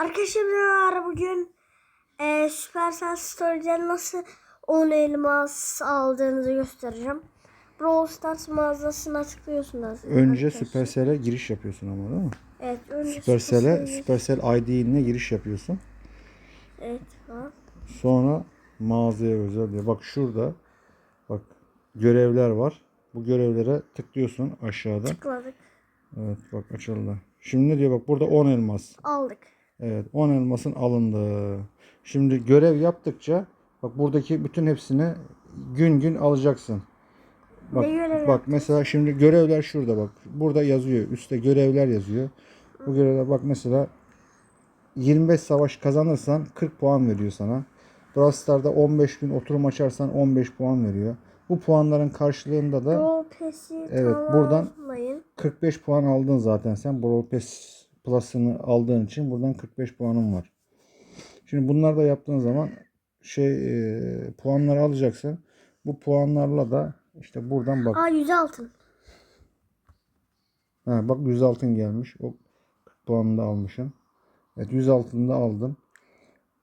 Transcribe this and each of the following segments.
Arkadaşlar bugün e, Supercell Story'den nasıl 10 elmas aldığınızı göstereceğim. Brawl Stars mağazasına tıklıyorsunuz. Önce. Supercell'e giriş yapıyorsun ama değil mi? Evet önce Supercell'e Supercell'e- Supercell ID'inle giriş yapıyorsun. Evet var. Sonra mağazaya özel diyor. Bak şurada bak görevler var. Bu görevlere tıklıyorsun aşağıda. Tıkladık. Evet bak açıldı. Şimdi ne diyor bak burada 10 elmas. Aldık. Evet 10 elmasın alındı. Şimdi görev yaptıkça bak buradaki bütün hepsini gün gün alacaksın. Bak, bak mesela şimdi görevler şurada bak. Burada yazıyor. Üstte görevler yazıyor. Bu görevler bak mesela 25 savaş kazanırsan 40 puan veriyor sana. Brawl Stars'da 15 gün oturum açarsan 15 puan veriyor. Bu puanların karşılığında da Brawl Pass'i Evet, buradan- tamamlayın. 45 puan aldın zaten sen. Brawl Pass Plus'ını aldığın için buradan 45 puanın var. Şimdi bunları da yaptığın zaman şey e, puanları alacaksın. Bu puanlarla da işte buradan bak. Aa 100 altın. Ha, bak 100 altın gelmiş. O 40 puanını da almışsın. Evet 100 altını da aldın.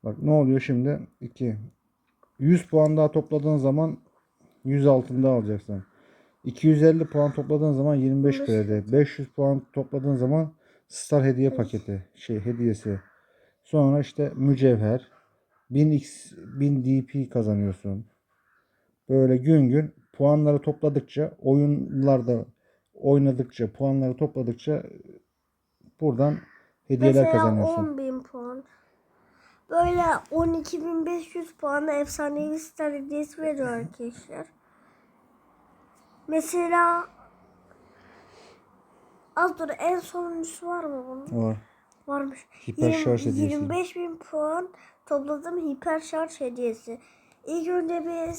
Bak ne oluyor şimdi? 2. 100 puan daha topladığın zaman 100 altın da alacaksın. 250 puan topladığın zaman 25 kredi. 500 puan topladığın zaman Star hediye paketi şey hediyesi. Sonra işte mücevher 1000x 1000 DP kazanıyorsun. Böyle gün gün puanları topladıkça oyunlarda oynadıkça puanları topladıkça buradan hediyeler Mesela kazanıyorsun. 10.000 puan. Böyle 12.500 puanla efsanevi star hediyesi veriyor arkadaşlar. Mesela az dur en sonuncusu var mı bunun? Var. Varmış. Hiper şarj hediyesi. 25 bin puan topladım hiper şarj hediyesi. İlk önce bir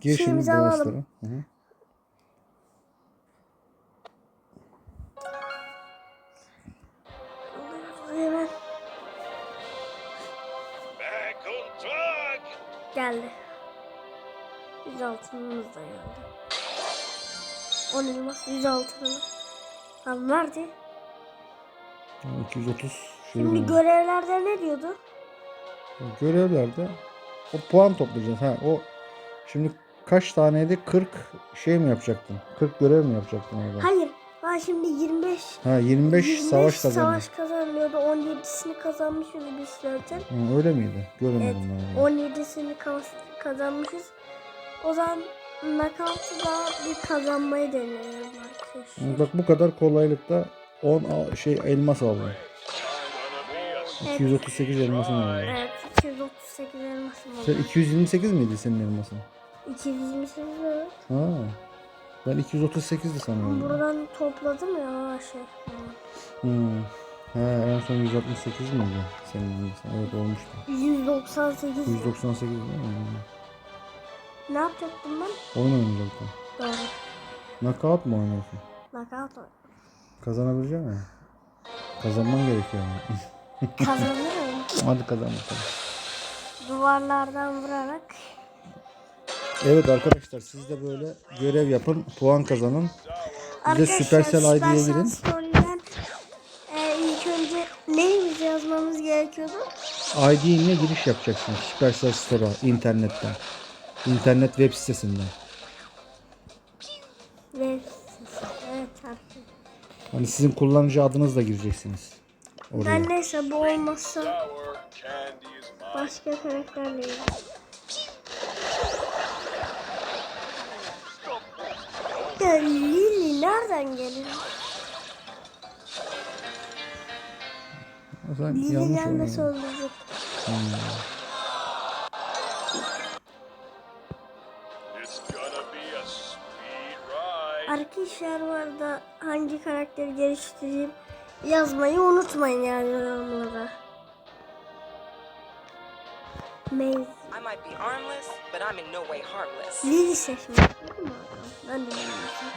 Gir şeyimizi alalım. Hı hı. Hemen geldi. Yüz altınımız da geldi. 10 elmas yüz altınını. Tamam nerede? Ha, 230 şey Şimdi görevlerde ne diyordu? Görevlerde o puan toplayacaksın. Ha o şimdi kaç taneydi? 40 şey mi yapacaktın? 40 görev mi yapacaktın orada? Hayır. Ben şimdi 25 Ha 25, 25 savaş kazandın. savaş kazanıyordu. 17'sini kazanmışız biz zaten. Hı, öyle miydi? Evet. Göremedim ben. onu. 17'sini kaz- kazanmışız. O zaman knockout'u da bir kazanmayı deneyelim arkadaşlar. Bak bu kadar kolaylıkta 10 al- şey elmas aldın. I'm gonna be a 238 elmasın var. Evet 238 elmasım Sen oldu. 228 miydi senin elmasın? 228 evet. Ha. Ben 238'di sanıyorum. Buradan topladım ya şey. Hmm. Ha, en son 168 miydi senin elmasın? Evet olmuştu. 198. 198 değil mi? Ne yapacaktım ben? Oyun oynayacaktın. Doğru. Knockout mu oynuyorsun? Knockout oynadım. Kazanabilecek misin? Kazanman gerekiyor ama. Kazanırım. Hadi kazan bakalım. Duvarlardan vurarak. Evet arkadaşlar siz de böyle görev yapın, puan kazanın. Bir de Supercell ID'ye girin. Story'den e, ilk önce neyimizi yazmamız gerekiyordu? ID ile giriş yapacaksınız Supercell Store'a internetten. İnternet web sitesinden. Evet. Hani sizin kullanıcı adınızla gireceksiniz. Oraya. Ben neyse bu olmazsa başka karakterle. Ya Lily nereden geliyor? O zaman yanlış oynadın. öldürecek? Arkadaşlar bu arada hangi karakteri geliştireyim yazmayı unutmayın yani yorumlara. Maze. I might be armless, but I'm in no way harmless. Lily seçmek değil mi adam? Ben de bilmiyorum.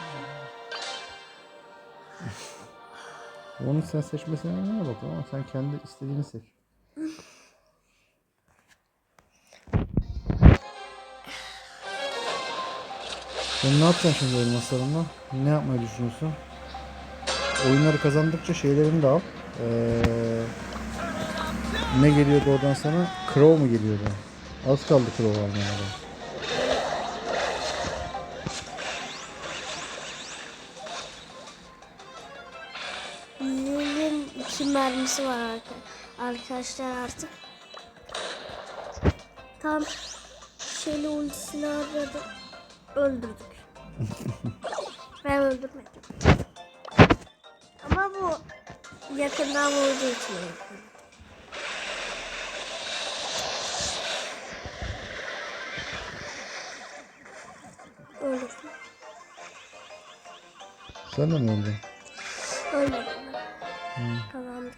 Onu sen seçmesine ne bakalım ama sen kendi istediğini seç. Sen ne yapacaksın şimdi elmaslarınla? Ne yapmayı düşünüyorsun? Oyunları kazandıkça şeylerini de al. Ee, Ne geliyordu oradan sana? Crow mu geliyordu? Az kaldı Crow almaya. da. Zilin iki mermisi var arka- arkadaşlar artık. Tam şeyle ultisini harcadı. Öldürdük. ben öldürmedim. Ama bu yakından vurduğu için öldürdüm. Öldürdüm. Sen de mi öldün? Öyle. Kazandık.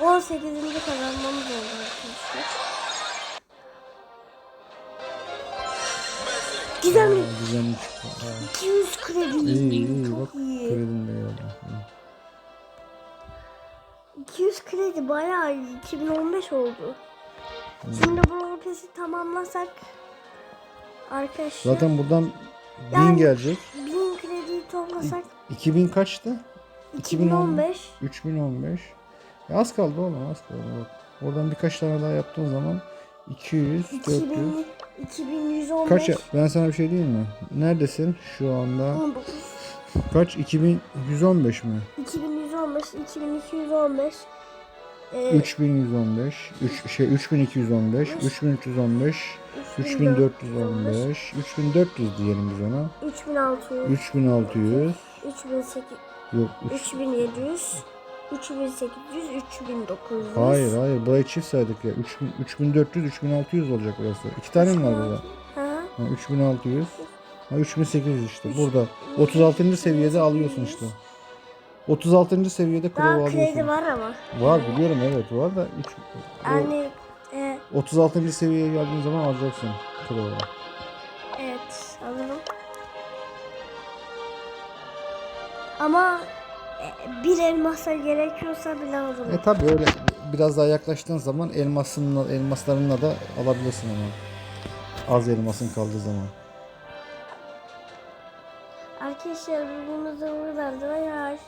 18. kazanmamız oldu arkadaşlar. Güzel mi? Güzelmiş. Aa, 200 kredi. İyi iyi bak Çok iyi. kredin de geldi. İyi. 200 kredi bayağı iyi. 2015 oldu. Şimdi Brawl Pass'i tamamlasak arkadaşlar Zaten buradan 1000 Yani- gelecek. 1000 krediyi toplasak 2000 kaçtı? 2015 3015. Ya az kaldı oğlum az kaldı. Bak. Oradan birkaç tane daha yaptığın zaman 200, 400. 2000 2115 Kaç ya- ben sana bir şey diyeyim mi? Neredesin şu anda? 19 Kaç? 2115 mi? 2115 2215 e, 3115, 3 şey 3215, 3315, 3415, 3400 diyelim biz ona. 3600 3600 3800 yok üç- 3700 3800 3900 Hayır hayır burayı çift saydık ya. 3000 3400 3600 olacak burası. İki tane mi var burada? Ha? Ha, 3600. Ha, 3800 işte. Burada 36. seviyede alıyorsun işte. 36. seviyede kredi alıyorsun. var ama. Var biliyorum evet var da üç- o Yani e, 36. seviyeye geldiğin zaman alacaksın Crow'u. evet alırım. Ama bir elmasa gerekiyorsa bile alırım. E tabi öyle biraz daha yaklaştığın zaman elmasınla, elmaslarınla da alabilirsin ama. Az elmasın kaldığı zaman. Arkadaşlar bu videomuz da buradan. Bay bay.